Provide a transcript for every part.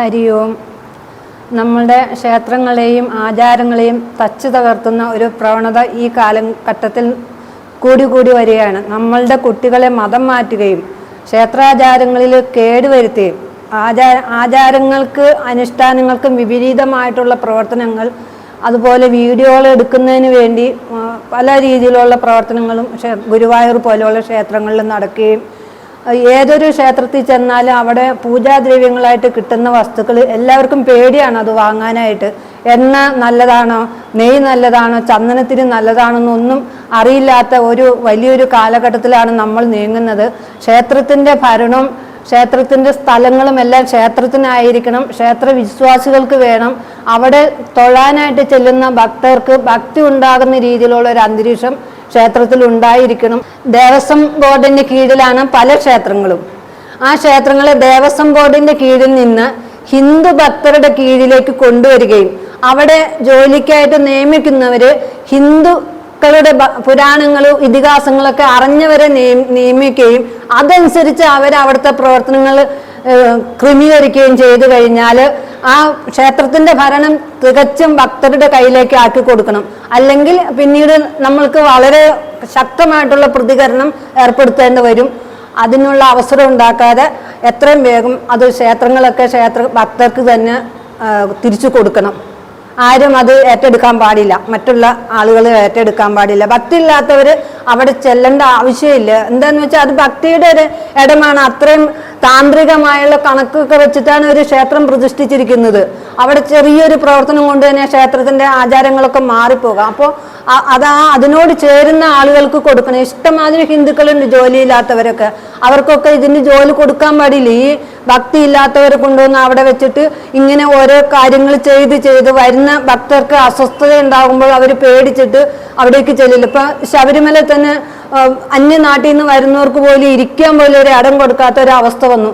ഹരി ഓം നമ്മളുടെ ക്ഷേത്രങ്ങളെയും ആചാരങ്ങളെയും തച്ചു തകർത്തുന്ന ഒരു പ്രവണത ഈ കാലഘട്ടത്തിൽ കൂടി കൂടി വരികയാണ്. നമ്മളുടെ കുട്ടികളെ മതം മാറ്റുകയും ക്ഷേത്രാചാരങ്ങളിൽ കേടുവരുത്തുകയും ആചാര ആചാരങ്ങൾക്ക് അനുഷ്ഠാനങ്ങൾക്കും വിപരീതമായിട്ടുള്ള പ്രവർത്തനങ്ങൾ അതുപോലെ വീഡിയോകൾ എടുക്കുന്നതിന് വേണ്ടി പല രീതിയിലുള്ള പ്രവർത്തനങ്ങളും ഗുരുവായൂർ പോലെയുള്ള ക്ഷേത്രങ്ങളിൽ നടക്കുകയും ഏതൊരു ക്ഷേത്രത്തിൽ ചെന്നാലും അവിടെ പൂജാദ്രവ്യങ്ങളായിട്ട് കിട്ടുന്ന വസ്തുക്കൾ എല്ലാവർക്കും പേടിയാണ് അത് വാങ്ങാനായിട്ട്. എണ്ണ നല്ലതാണോ നെയ്യ് നല്ലതാണോ ചന്ദനത്തിന് നല്ലതാണെന്നൊന്നും അറിയില്ലാത്ത ഒരു വലിയൊരു കാലഘട്ടത്തിലാണ് നമ്മൾ നീങ്ങുന്നത്. ക്ഷേത്രത്തിന്റെ ഭരണം ക്ഷേത്രത്തിന്റെ സ്ഥലങ്ങളും എല്ലാം ക്ഷേത്രത്തിനായിരിക്കണം. ക്ഷേത്ര വിശ്വാസികൾക്ക് വേണം. അവിടെ തൊഴാനായിട്ട് ചെല്ലുന്ന ഭക്തർക്ക് ഭക്തി ഉണ്ടാകുന്ന രീതിയിലുള്ള ഒരു അന്തരീക്ഷം ക്ഷേത്രത്തിൽ ഉണ്ടായിരിക്കണം ദേവസ്വം ബോർഡിന്റെ കീഴിലാണ് പല ക്ഷേത്രങ്ങളും. ആ ക്ഷേത്രങ്ങളെ ദേവസ്വം ബോർഡിന്റെ കീഴിൽ നിന്ന് ഹിന്ദു ഭക്തരുടെ കീഴിലേക്ക് കൊണ്ടുവരികയും അവിടെ ജോലിക്കായിട്ട് നിയമിക്കുന്നവര് ഹിന്ദുക്കളുടെ പുരാണങ്ങളും ഇതിഹാസങ്ങളൊക്കെ അറിഞ്ഞവരെ നിയ- നിയമിക്കുകയും അതനുസരിച്ച് അവർ അവിടുത്തെ പ്രവർത്തനങ്ങൾ ക്രമീകരിക്കുകയും ചെയ്തു കഴിഞ്ഞാൽ ആ ക്ഷേത്രത്തിന്റെ ഭരണം തികച്ചും ഭക്തരുടെ കയ്യിലേക്ക് ആക്കി കൊടുക്കണം. അല്ലെങ്കിൽ പിന്നീട് നമ്മൾക്ക് വളരെ ശക്തമായിട്ടുള്ള പ്രതികരണം ഏർപ്പെടുത്തേണ്ടി വരും. അതിനുള്ള അവസരം ഉണ്ടാക്കാതെ എത്രയും വേഗം അത് ക്ഷേത്രങ്ങളൊക്കെ ക്ഷേത്ര ഭക്തർക്ക് തന്നെ തിരിച്ചു കൊടുക്കണം. ആരും അത് ഏറ്റെടുക്കാൻ പാടില്ല. മറ്റുള്ള ആളുകൾ ഏറ്റെടുക്കാൻ പാടില്ല. ഭക്തി ഇല്ലാത്തവർ അവിടെ ചെല്ലേണ്ട ആവശ്യമില്ല. എന്താന്ന് വെച്ചാൽ അത് ഭക്തിയുടെ ഒരു ഇടമാണ്. അത്രയും താന്ത്രികമായുള്ള കണക്കൊക്കെ വെച്ചിട്ടാണ് ഒരു ക്ഷേത്രം പ്രതിഷ്ഠിച്ചിരിക്കുന്നത്. അവിടെ ചെറിയൊരു പ്രവർത്തനം കൊണ്ട് തന്നെ ക്ഷേത്രത്തിന്റെ ആചാരങ്ങളൊക്കെ മാറിപ്പോകാം. അപ്പോൾ അതാ അതിനോട് ചേരുന്ന ആളുകൾക്ക് കൊടുക്കണം. ഇഷ്ടമാതിരി ഹിന്ദുക്കളുണ്ട് ജോലിയില്ലാത്തവരൊക്കെ. അവർക്കൊക്കെ ഇതിന് ജോലി കൊടുക്കാൻ പാടില്ല. ഈ ഭക്തി ഇല്ലാത്തവരെ കൊണ്ടുവന്ന് അവിടെ വെച്ചിട്ട് ഇങ്ങനെ ഓരോ കാര്യങ്ങൾ ചെയ്ത് ചെയ്ത് വരുന്ന ഭക്തർക്ക് അസ്വസ്ഥത ഉണ്ടാകുമ്പോൾ അവർ പേടിച്ചിട്ട് അവിടേക്ക് ചെല്ലില്ല. ഇപ്പൊ ശബരിമല തന്നെ അന്യനാട്ടിൽ നിന്ന് വരുന്നവർക്ക് പോലും ഇരിക്കാൻ പോലും ഒരു ഇടം കൊടുക്കാത്ത ഒരു അവസ്ഥ വന്നു.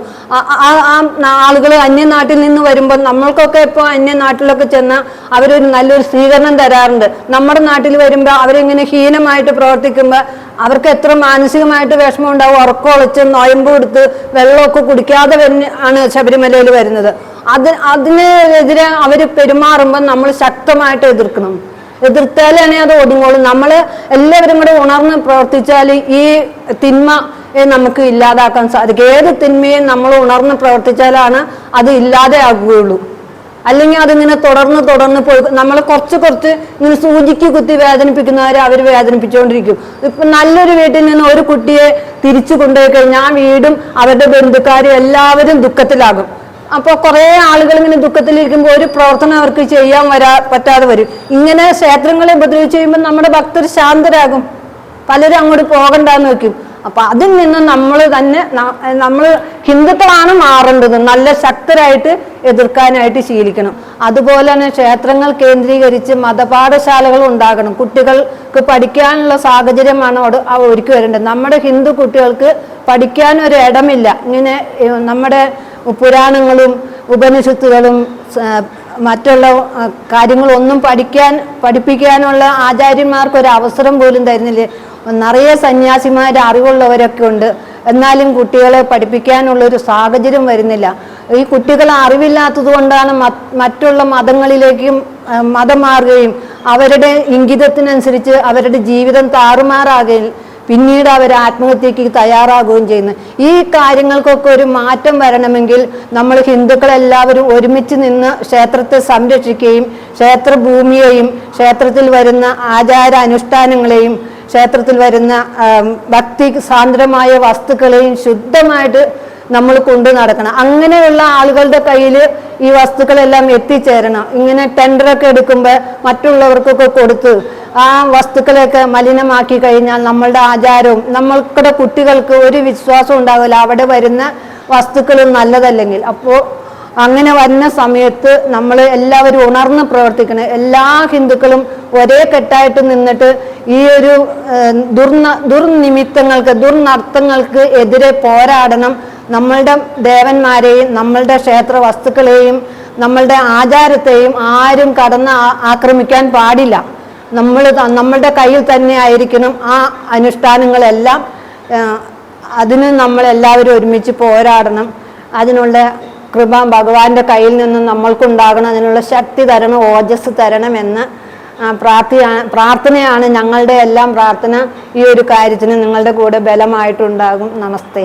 ആ ആളുകൾ അന്യനാട്ടിൽ നിന്ന് വരുമ്പോൾ നമ്മൾക്കൊക്കെ ഇപ്പോൾ അന്യനാട്ടിലൊക്കെ ചെന്നാൽ അവരൊരു നല്ലൊരു സ്വീകരണം തരാറുണ്ട്. നമ്മുടെ നാട്ടിൽ വരുമ്പോൾ അവരിങ്ങനെ ഹീനമായിട്ട് പ്രവർത്തിക്കുമ്പോൾ അവർക്ക് എത്ര മാനസികമായിട്ട് വിഷമം ഉണ്ടാവും. ഉറക്കമൊളിച്ച് നൊയമ്പ് കൊടുത്ത് വെള്ളമൊക്കെ കുടിക്കാതെ ആണ് ശബരിമലയിൽ വരുന്നത്. അത് അതിനെതിരെ അവർ പെരുമാറുമ്പോൾ നമ്മൾ ശക്തമായിട്ട് എതിർക്കണം. എതിർത്താലാണ് അത് ഒതുങ്ങോളും നമ്മൾ എല്ലാവരും കൂടെ ഉണർന്ന് പ്രവർത്തിച്ചാൽ ഈ തിന്മ നമുക്ക് ഇല്ലാതാക്കാൻ സാധിക്കും ഏത് തിന്മയും നമ്മൾ ഉണർന്ന് പ്രവർത്തിച്ചാലാണ് അത് ഇല്ലാതെ ആകുകയുള്ളൂ അല്ലെങ്കിൽ അതിങ്ങനെ തുടർന്ന് തുടർന്ന് പോയി നമ്മൾ കുറച്ച് കുറച്ച് ഇങ്ങനെ സൂചിക്ക് കുത്തി വേദനിപ്പിക്കുന്നവരെ അവർ വേദനിപ്പിച്ചുകൊണ്ടിരിക്കും. ഇപ്പൊ നല്ലൊരു വീട്ടിൽ നിന്ന് ഒരു കുട്ടിയെ തിരിച്ചു കൊണ്ടുപോയി കഴിഞ്ഞാൽ ആ വീടും അവരുടെ ബന്ധുക്കാരും എല്ലാവരും ദുഃഖത്തിലാകും. അപ്പോൾ കുറേ ആളുകൾ ഇങ്ങനെ ദുഃഖത്തിലിരിക്കുമ്പോൾ ഒരു പ്രവർത്തനം അവർക്ക് ചെയ്യാൻ വരാ പറ്റാതെ വരും. ഇങ്ങനെ ക്ഷേത്രങ്ങളെ ഉപദ്രവിച്ച് കഴിയുമ്പോൾ നമ്മുടെ ഭക്തർ ശാന്തരാകും. പലരും അങ്ങോട്ട് പോകണ്ടെന്ന് വെക്കും. അപ്പൊ അതിൽ നിന്ന് നമ്മൾ തന്നെ നമ്മൾ ഹിന്ദുക്കളാണ് മാറേണ്ടത്. നല്ല ശക്തരായിട്ട് എതിർക്കാനായിട്ട് ശീലിക്കണം. അതുപോലെ തന്നെ ക്ഷേത്രങ്ങൾ കേന്ദ്രീകരിച്ച് മതപാഠശാലകൾ ഉണ്ടാകണം. കുട്ടികൾക്ക് പഠിക്കാനുള്ള സാഹചര്യമാണ് ഒരുക്കി വരേണ്ടത്. നമ്മുടെ ഹിന്ദു കുട്ടികൾക്ക് പഠിക്കാൻ ഒരു ഇടമില്ല. ഇങ്ങനെ നമ്മുടെ പുരാണങ്ങളും ഉപനിഷത്തുകളും മറ്റുള്ള കാര്യങ്ങളൊന്നും പഠിക്കാൻ പഠിപ്പിക്കാനുള്ള ആചാര്യന്മാർക്ക് ഒരു അവസരം പോലും തരുന്നില്ല. നിറയെ സന്യാസിമാർ അറിവുള്ളവരൊക്കെ ഉണ്ട്. എന്നാലും കുട്ടികളെ പഠിപ്പിക്കാനുള്ള ഒരു സാഹചര്യം വരുന്നില്ല. ഈ കുട്ടികൾ അറിവില്ലാത്തത് കൊണ്ടാണ് മറ്റുള്ള മതങ്ങളിലേക്കും മതം മാറുകയും അവരുടെ ഇംഗിതത്തിനനുസരിച്ച് അവരുടെ ജീവിതം താറുമാറാകുകയും പിന്നീട് അവർ ആത്മഹത്യക്ക് തയ്യാറാകുകയും ചെയ്യുന്നു. ഈ കാര്യങ്ങൾക്കൊക്കെ ഒരു മാറ്റം വരണമെങ്കിൽ നമ്മൾ ഹിന്ദുക്കളെല്ലാവരും ഒരുമിച്ച് നിന്ന് ക്ഷേത്രത്തെ സംരക്ഷിക്കുകയും ക്ഷേത്രഭൂമിയെയും ക്ഷേത്രത്തിൽ വരുന്ന ആചാര അനുഷ്ഠാനങ്ങളെയും ക്ഷേത്രത്തിൽ വരുന്ന ഭക്തി സാന്ദ്രമായ വസ്തുക്കളെയും ശുദ്ധമായിട്ട് നമ്മൾ കൊണ്ടു നടക്കണം. അങ്ങനെയുള്ള ആളുകളുടെ കയ്യിൽ ഈ വസ്തുക്കളെല്ലാം എത്തിച്ചേരണം. ഇങ്ങനെ ടെൻഡറൊക്കെ എടുക്കുമ്പോൾ മറ്റുള്ളവർക്കൊക്കെ കൊടുത്ത് ആ വസ്തുക്കളെയൊക്കെ മലിനമാക്കി കഴിഞ്ഞാൽ നമ്മളുടെ ആചാരവും നമ്മൾക്കുടെ കുട്ടികൾക്ക് ഒരു വിശ്വാസം ഉണ്ടാവില്ല. അവിടെ വരുന്ന വസ്തുക്കളും നല്ലതല്ലെങ്കിൽ. അപ്പോൾ അങ്ങനെ വരുന്ന സമയത്ത് നമ്മൾ എല്ലാവരും ഉണർന്ന് പ്രവർത്തിക്കണം. എല്ലാ ഹിന്ദുക്കളും ഒരേ കെട്ടായിട്ട് നിന്നിട്ട് ഈ ഒരു ദുർ ദുർന ദുർനിമിത്തങ്ങൾക്ക് ദുർനർത്ഥങ്ങൾക്ക് എതിരെ പോരാടണം. നമ്മളുടെ ദേവന്മാരെയും നമ്മളുടെ ക്ഷേത്ര വസ്തുക്കളെയും നമ്മളുടെ ആചാരത്തെയും ആരും കടന്ന് ആക്രമിക്കാൻ പാടില്ല. നമ്മൾ നമ്മളുടെ കയ്യിൽ തന്നെ ആയിരിക്കണം ആ അനുഷ്ഠാനങ്ങളെല്ലാം അതിന് നമ്മളെല്ലാവരും ഒരുമിച്ച് പോരാടണം. അതിനുള്ള കൃപ ഭഗവാന്റെ കയ്യിൽ നിന്നും നമ്മൾക്കുണ്ടാകണം. അതിനുള്ള ശക്തി തരണം ഓജസ് തരണം എന്ന് പ്രാർത്ഥനയാണ് ഞങ്ങളുടെ എല്ലാം പ്രാർത്ഥന. ഈ ഒരു കാര്യത്തിന് നിങ്ങളുടെ കൂടെ ബലമായിട്ടുണ്ടാകും. നമസ്തേ.